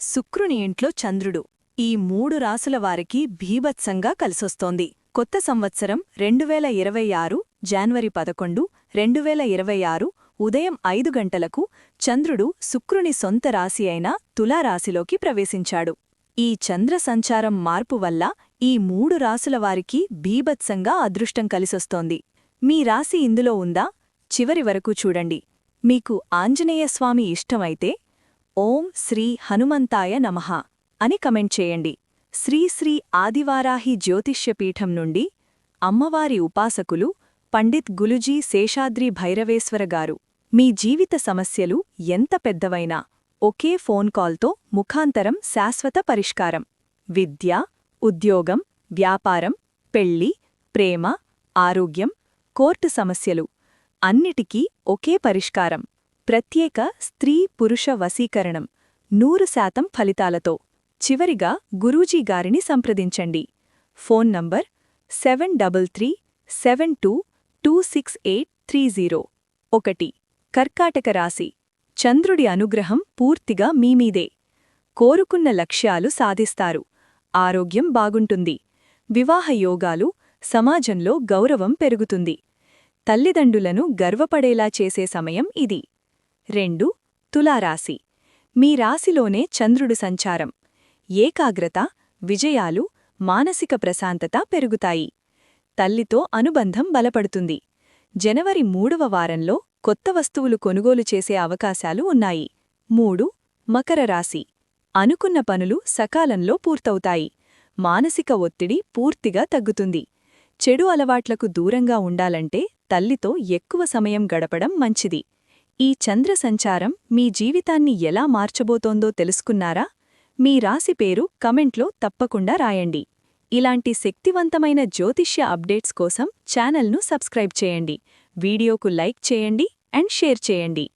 శుక్రుని ఇంట్లో చంద్రుడు. ఈ మూడు రాసుల వారికి భీభత్సంగా కలిసొస్తోంది. కొత్త సంవత్సరం రెండువేల ఇరవై ఆరు జాన్వరి పదకొండు రెండువేల ఇరవై ఆరు ఉదయం ఐదు గంటలకు చంద్రుడు శుక్రుని సొంత రాశి అయిన తులారాశిలోకి ప్రవేశించాడు. ఈ చంద్ర సంచారం మార్పు వల్ల ఈ మూడు రాసుల వారికి భీభత్సంగా అదృష్టం కలిసొస్తోంది. మీ రాశి ఇందులో ఉందా? చివరి వరకు చూడండి. మీకు ఆంజనేయస్వామి ఇష్టమైతే ఓం శ్రీ హనుమంతాయ నమః అని కమెంట్ చేయండి. శ్రీ శ్రీ ఆదివారాహి జ్యోతిష్యపీఠం నుండి అమ్మవారి ఉపాసకులు పండిత్ గులుజీ శేషాద్రి భైరవేశ్వర గారు. మీ జీవిత సమస్యలు ఎంత పెద్దవైనా ఒకే ఫోన్ కాల్తో ముఖాంతరం శాశ్వత పరిష్కారం. విద్య ఉద్యోగం వ్యాపారం పెళ్ళి ప్రేమ ఆరోగ్యం కోర్టు సమస్యలు అన్నిటికీ ఒకే పరిష్కారం. ప్రత్యేక స్త్రీ పురుష వశీకరణం నూరు శాతం ఫలితాలతో. చివరిగా గురూజీ గారిని సంప్రదించండి. Phone number seven double three seven two two six eight three zero. ఒకటి. కర్కాటక రాశి. చంద్రుడి అనుగ్రహం పూర్తిగా మీమీదే కోరుకున్న లక్ష్యాలు సాధిస్తారు. ఆరోగ్యం బాగుంటుంది. వివాహ యోగాలు సమాజంలో గౌరవం పెరుగుతుంది. తల్లిదండ్రులను గర్వపడేలా చేసే సమయం ఇది. రెండు తులారాశి. మీ రాశిలోనే చంద్రుడు సంచారం. ఏకాగ్రత విజయాలు మానసిక ప్రశాంతత పెరుగుతాయి. తల్లితో అనుబంధం బలపడుతుంది. జనవరి మూడవ వారంలో కొత్త వస్తువులు కొనుగోలు చేసే అవకాశాలు ఉన్నాయి. మూడు మకర రాశి. అనుకున్న పనులు సకాలంలో పూర్తవుతాయి. మానసిక ఒత్తిడి పూర్తిగా తగ్గుతుంది. చెడు అలవాట్లకు దూరంగా ఉండాలంటే తల్లితో ఎక్కువ సమయం గడపడం మంచిది. ఈ చంద్ర సంచారం మీ జీవితాన్ని ఎలా మార్చబోతోందో తెలుసుకున్నారా? మీ రాశి పేరు కమెంట్లో తప్పకుండా రాయండి. ఇలాంటి శక్తివంతమైన జ్యోతిష్య అప్డేట్స్ కోసం ఛానల్ను సబ్స్క్రైబ్ చేయండి. వీడియోకు లైక్ చేయండి అండ్ షేర్ చేయండి.